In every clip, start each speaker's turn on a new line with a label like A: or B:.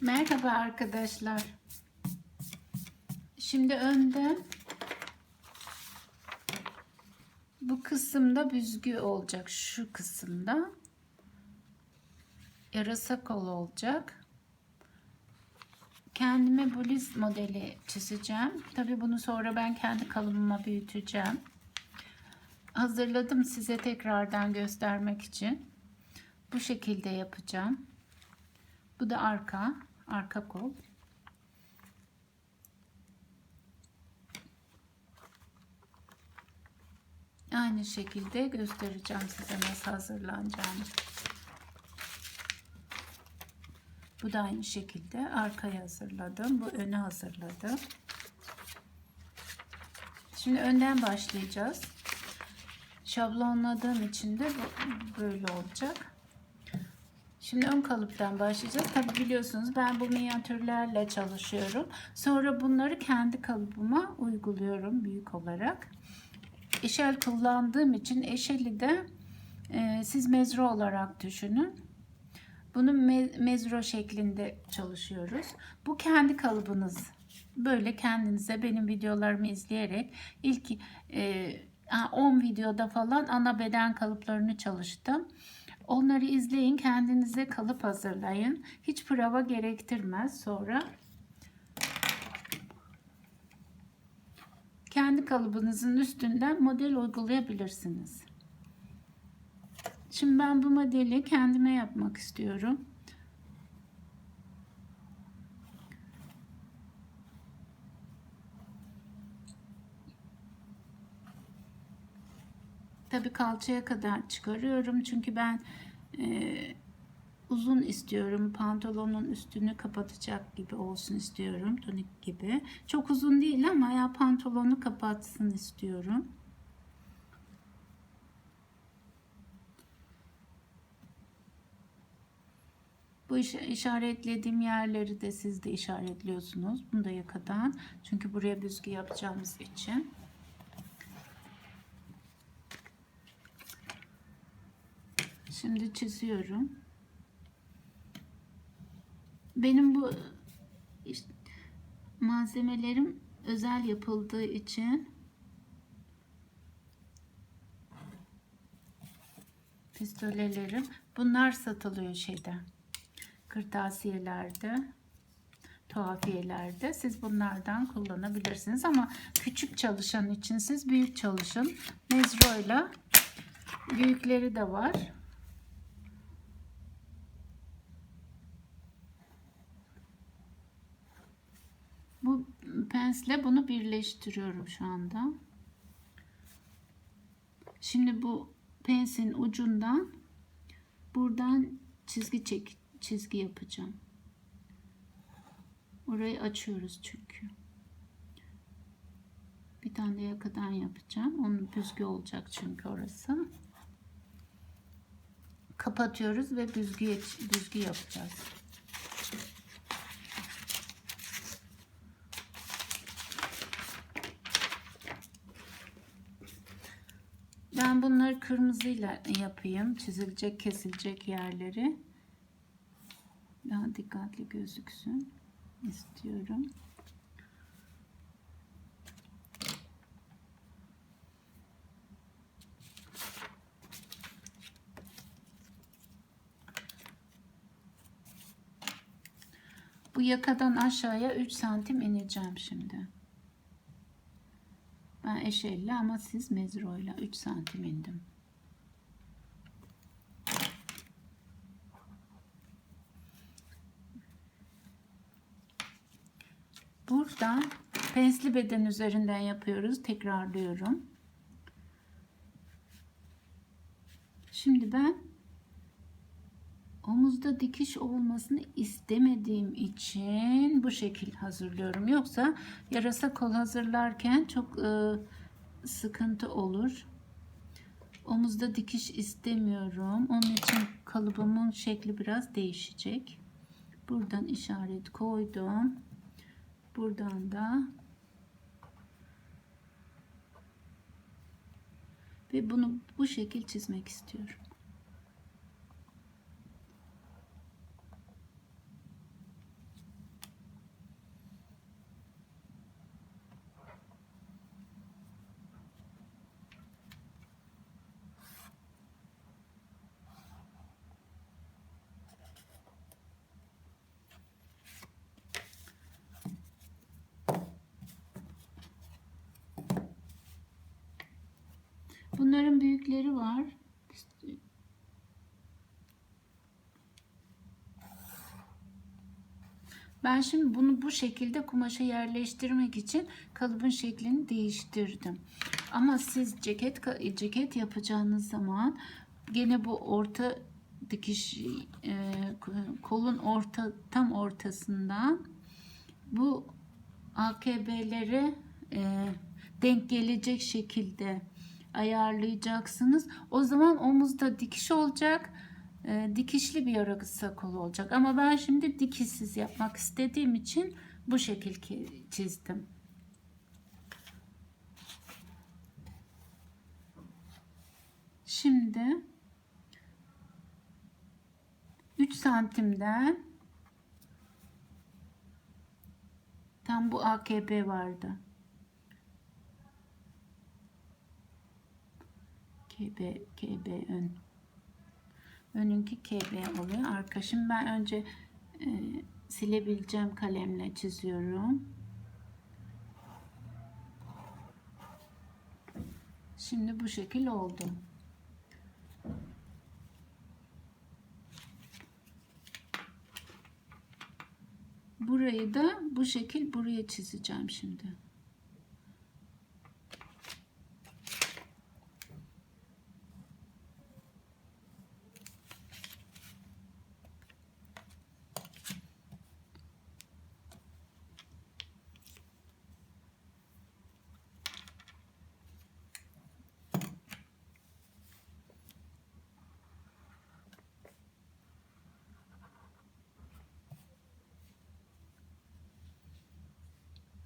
A: Merhaba arkadaşlar. Şimdi önden bu kısımda büzgü olacak. Şu kısımda yarasa kol olacak. Kendime bluz modeli çizeceğim. Tabii bunu sonra ben kendi kalıbıma büyüteceğim. Hazırladım size tekrardan göstermek için. Bu şekilde yapacağım. Bu da arka, arka kol. Aynı şekilde göstereceğim size nasıl hazırlanacağını. Bu da aynı şekilde arkaya hazırladım. Bu öne hazırladım. Şimdi önden başlayacağız. Şablonladığım için de böyle olacak. Şimdi ön kalıptan başlayacağız. Tabi biliyorsunuz ben bu minyatürlerle çalışıyorum. Sonra bunları kendi kalıbıma uyguluyorum büyük olarak. Eşel kullandığım için eşeli de e, siz mezro olarak düşünün. Bunu me mezro şeklinde çalışıyoruz. Bu kendi kalıbınız. Böyle kendinize benim videolarımı izleyerek ilk e, 10 videoda falan ana beden kalıplarını çalıştım. Onları izleyin, kendinize kalıp hazırlayın. Hiç prova gerektirmez sonra. Kendi kalıbınızın üstünden model uygulayabilirsiniz. Şimdi ben bu modeli kendime yapmak istiyorum. Tabi kalçaya kadar çıkarıyorum çünkü ben e, uzun istiyorum. Pantolonun üstünü kapatacak gibi olsun istiyorum. Tonik gibi. Çok uzun değil ama ya pantolonu kapatsın istiyorum. Bu iş, işaretlediğim yerleri de siz de işaretliyorsunuz. Bunu da yakadan. Çünkü buraya büzgü yapacağımız için. Şimdi çiziyorum. Benim bu işte, malzemelerim özel yapıldığı için pistolelerim bunlar satılıyor şeyde kırtasiyelerde tuhafiyelerde. Siz bunlardan kullanabilirsiniz ama küçük çalışan için siz büyük çalışın. Mezroyla büyükleri de var Bu pensle bunu birleştiriyorum şu anda. Şimdi bu pensin ucundan buradan çizgi çek çizgi yapacağım. Orayı açıyoruz çünkü. Bir tane de yakadan yapacağım. Onun büzgü olacak çünkü orası. Kapatıyoruz ve büzgü, büzgü yapacağız. Ben bunları kırmızıyla yapayım. Çizilecek, kesilecek yerleri. Daha dikkatli gözüksün istiyorum. Bu yakadan aşağıya 3 santim ineceğim şimdi. Ben eşelli ama siz mezroyla 3 santim indim. Buradan pensli beden üzerinden yapıyoruz. Tekrarlıyorum. Şimdi ben omuzda dikiş olmasını istemediğim için bu şekil hazırlıyorum. Yoksa yarasa kol hazırlarken çok e, sıkıntı olur. Omuzda dikiş istemiyorum. Onun için kalıbımın şekli biraz değişecek. Buradan işaret koydum. Buradan da ve bunu bu şekil çizmek istiyorum. Büyükleri var. Ben şimdi bunu bu şekilde kumaşa yerleştirmek için kalıbın şeklini değiştirdim. Ama siz ceket ceket yapacağınız zaman gene bu orta dikiş e, kolun orta tam ortasından bu AKB'lere e, denk gelecek şekilde ayarlayacaksınız. O zaman omuzda dikiş olacak. E, dikişli bir yara kısa kol olacak. Ama ben şimdi dikişsiz yapmak istediğim için bu şekil çizdim. Şimdi 3 santimden tam bu AKP vardı. KB, KB ön. Önünki KB oluyor. Arka. Şimdi ben önce e, silebileceğim kalemle çiziyorum. Şimdi bu şekil oldu. Burayı da bu şekil buraya çizeceğim şimdi.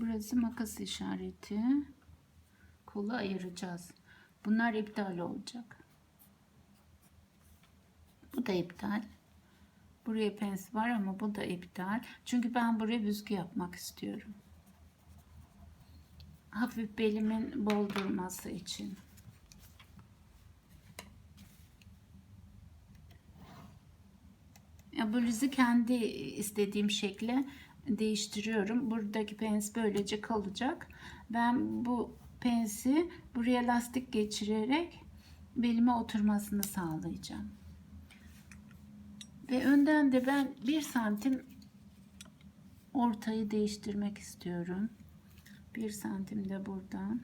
A: Burası makas işareti. Kolu ayıracağız. Bunlar iptal olacak. Bu da iptal. Buraya pens var ama bu da iptal. Çünkü ben buraya büzgü yapmak istiyorum. Hafif belimin bol durması için. Ya bluzu kendi istediğim şekle değiştiriyorum. Buradaki pens böylece kalacak. Ben bu pensi buraya lastik geçirerek belime oturmasını sağlayacağım. Ve önden de ben bir santim ortayı değiştirmek istiyorum. Bir santim de buradan.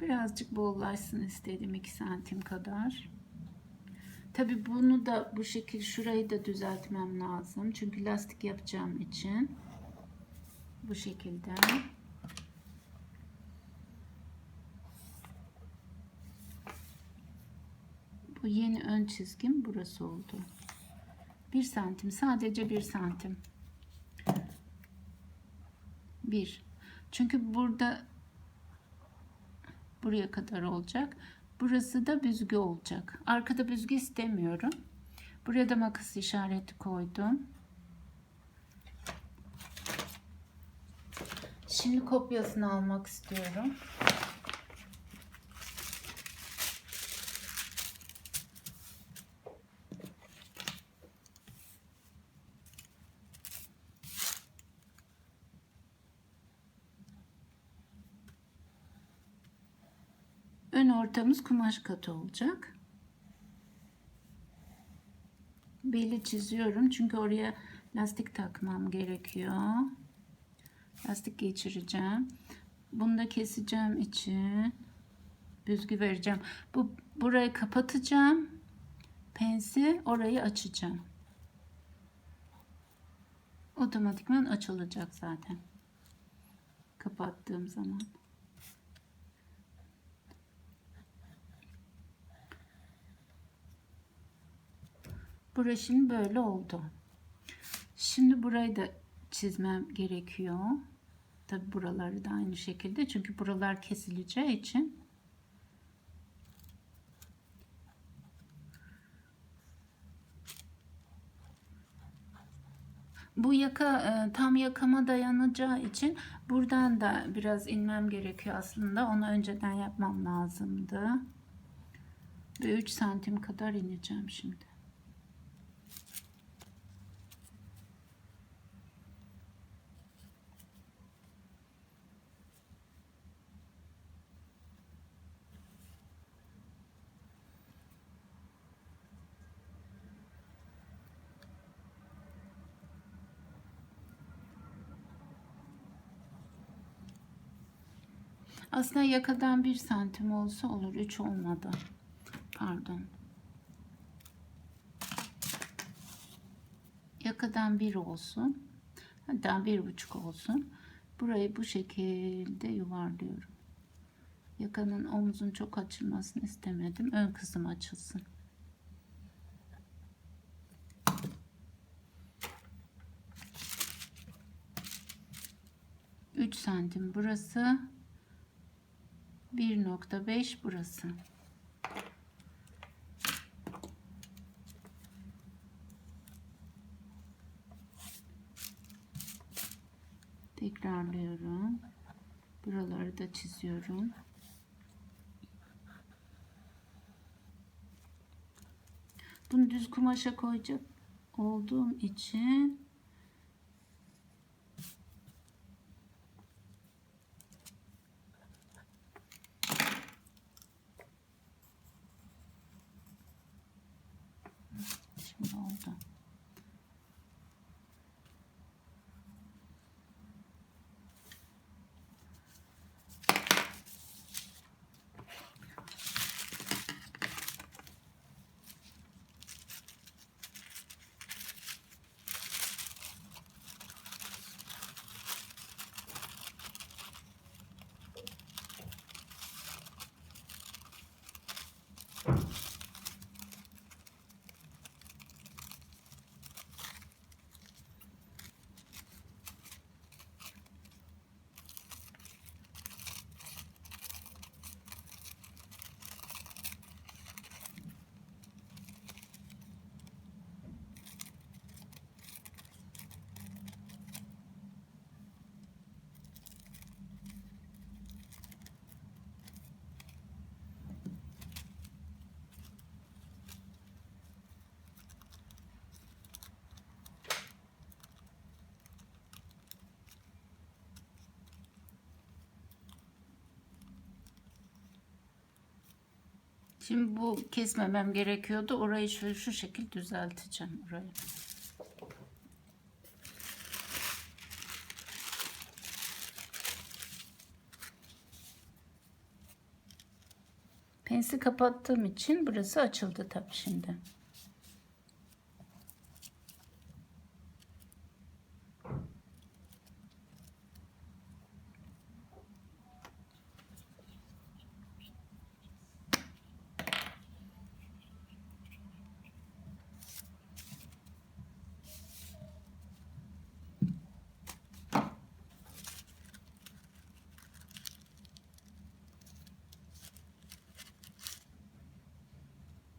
A: Birazcık bollaşsın istedim 2 santim kadar. Tabi bunu da bu şekil şurayı da düzeltmem lazım. Çünkü lastik yapacağım için. Bu şekilde. Bu yeni ön çizgim burası oldu. Bir santim sadece bir santim. Bir. Çünkü burada buraya kadar olacak. Burası da büzgü olacak. Arkada büzgü istemiyorum. Buraya da makas işareti koydum. Şimdi kopyasını almak istiyorum. Ön ortamız kumaş katı olacak. Beli çiziyorum çünkü oraya lastik takmam gerekiyor. Lastik geçireceğim. Bunu da keseceğim için büzgü vereceğim. Bu burayı kapatacağım. Pensi orayı açacağım. Otomatikman açılacak zaten. Kapattığım zaman. Burası böyle oldu. Şimdi burayı da çizmem gerekiyor. Tabi buraları da aynı şekilde. Çünkü buralar kesileceği için. Bu yaka e, tam yakama dayanacağı için buradan da biraz inmem gerekiyor aslında. Onu önceden yapmam lazımdı. Ve 3 santim kadar ineceğim şimdi. Aslında yakadan bir santim olsa olur. Üç olmadı. Pardon. Yakadan bir olsun. Hatta bir buçuk olsun. Burayı bu şekilde yuvarlıyorum. Yakanın omuzun çok açılmasını istemedim. Ön kısım açılsın. 3 santim burası. 1.5 burası. Tekrarlıyorum. Buraları da çiziyorum. Bunu düz kumaşa koyacak olduğum için Thank you. Şimdi bu kesmemem gerekiyordu. Orayı şöyle şu şekil düzelteceğim orayı. Pensi kapattığım için burası açıldı tabii şimdi.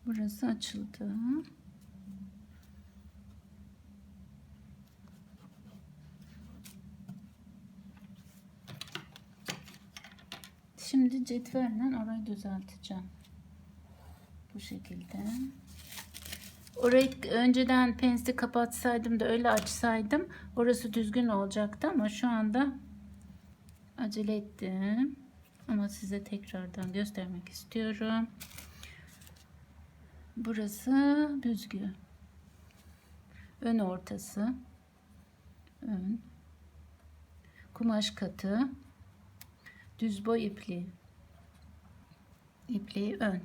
A: Burası açıldı. Şimdi cetvelle orayı düzelteceğim. Bu şekilde. Orayı önceden pensli kapatsaydım da öyle açsaydım orası düzgün olacaktı ama şu anda acele ettim. Ama size tekrardan göstermek istiyorum. Burası büzgü. Ön ortası. Ön. Kumaş katı. Düz boy ipliği. İpliği ön.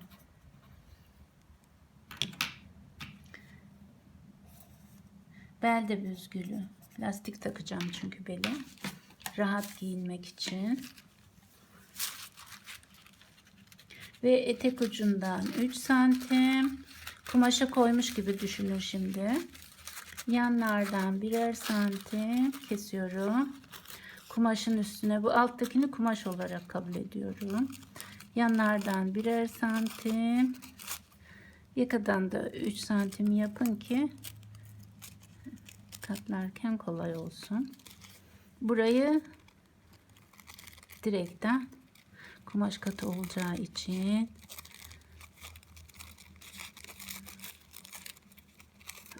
A: Belde büzgülü. Lastik takacağım çünkü bele. Rahat giyinmek için. Ve etek ucundan 3 santim kumaşa koymuş gibi düşünün şimdi. Yanlardan birer santim kesiyorum. Kumaşın üstüne bu alttakini kumaş olarak kabul ediyorum. Yanlardan birer santim. Yakadan da 3 santim yapın ki katlarken kolay olsun. Burayı direkten kumaş katı olacağı için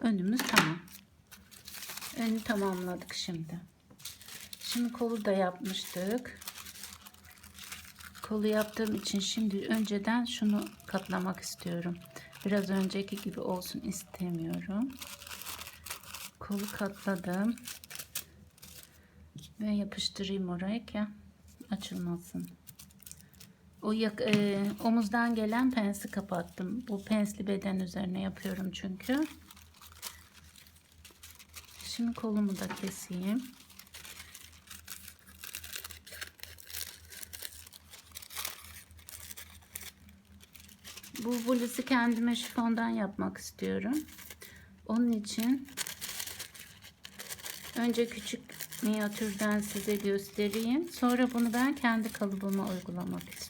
A: önümüz tamam. Önü tamamladık şimdi. Şimdi kolu da yapmıştık. Kolu yaptığım için şimdi önceden şunu katlamak istiyorum. Biraz önceki gibi olsun istemiyorum. Kolu katladım. Ve yapıştırayım oraya ki açılmasın. O yak, e, omuzdan gelen pensi kapattım. Bu pensli beden üzerine yapıyorum çünkü. Şimdi kolumu da keseyim. Bu bluzu kendime şifondan yapmak istiyorum. Onun için önce küçük minyatürden size göstereyim. Sonra bunu ben kendi kalıbıma uygulamak istiyorum.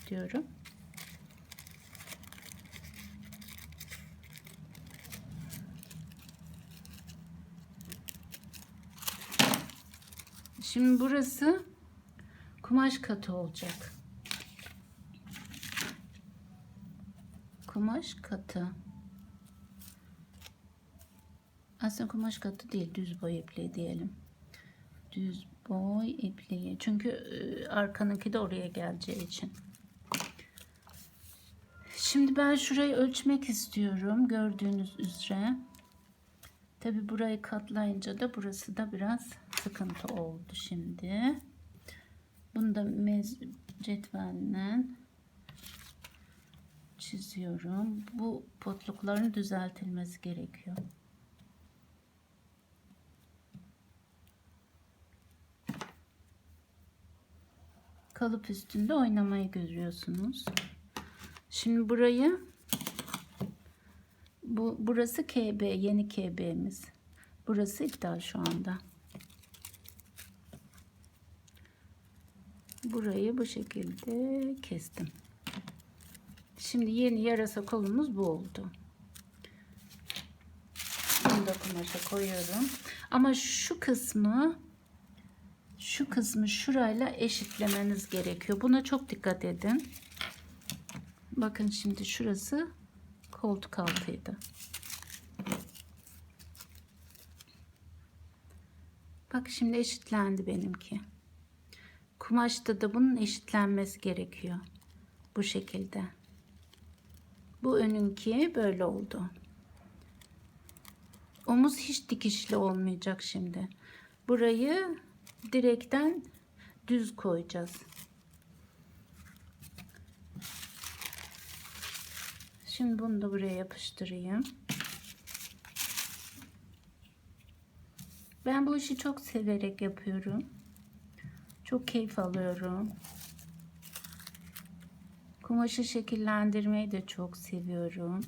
A: Şimdi burası kumaş katı olacak. Kumaş katı. Aslında kumaş katı değil, düz boy ipliği diyelim. Düz boy ipliği. Çünkü e, arkanınki de oraya geleceği için. Şimdi ben şurayı ölçmek istiyorum. Gördüğünüz üzere. Tabi burayı katlayınca da burası da biraz sıkıntı oldu şimdi. Bunu da cetvelle çiziyorum. Bu potlukların düzeltilmesi gerekiyor. Kalıp üstünde oynamayı görüyorsunuz. Şimdi burayı bu burası KB yeni KB'miz. Burası iptal şu anda. Burayı bu şekilde kestim. Şimdi yeni yarasa kolumuz bu oldu. Bunu da kumaşa koyuyorum. Ama şu kısmı şu kısmı şurayla eşitlemeniz gerekiyor. Buna çok dikkat edin. Bakın şimdi şurası koltuk altıydı. Bak şimdi eşitlendi benimki. Kumaşta da bunun eşitlenmesi gerekiyor. Bu şekilde. Bu önünki böyle oldu. Omuz hiç dikişli olmayacak şimdi. Burayı direkten düz koyacağız. Şimdi bunu da buraya yapıştırayım. Ben bu işi çok severek yapıyorum. Çok keyif alıyorum. Kumaşı şekillendirmeyi de çok seviyorum.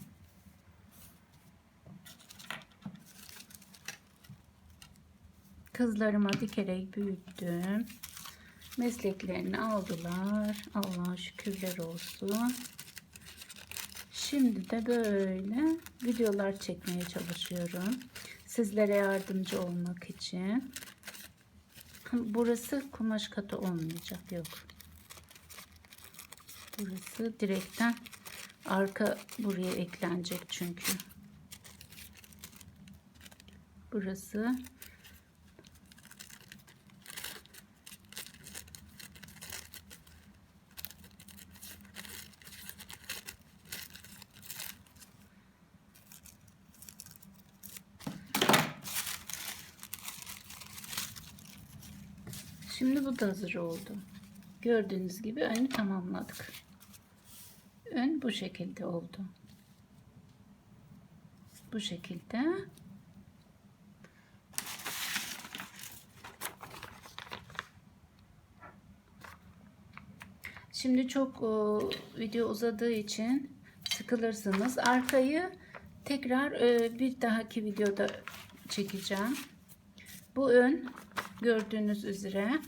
A: Kızlarıma dikerek büyüttüm. Mesleklerini aldılar. Allah'a şükürler olsun. Şimdi de böyle videolar çekmeye çalışıyorum. Sizlere yardımcı olmak için. Burası kumaş katı olmayacak. Yok. Burası direkten arka buraya eklenecek çünkü. Burası Şimdi bu da hazır oldu. Gördüğünüz gibi önü tamamladık. Ön bu şekilde oldu. Bu şekilde. Şimdi çok o, video uzadığı için sıkılırsınız. Arkayı tekrar e, bir dahaki videoda çekeceğim. Bu ön gördüğünüz üzere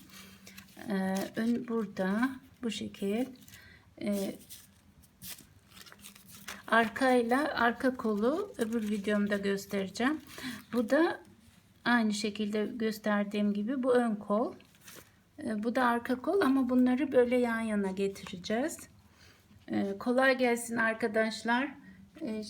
A: e, ön burada bu şekil e, arkayla arka kolu öbür videomda göstereceğim. Bu da aynı şekilde gösterdiğim gibi bu ön kol. E, bu da arka kol ama bunları böyle yan yana getireceğiz. E, kolay gelsin arkadaşlar. E,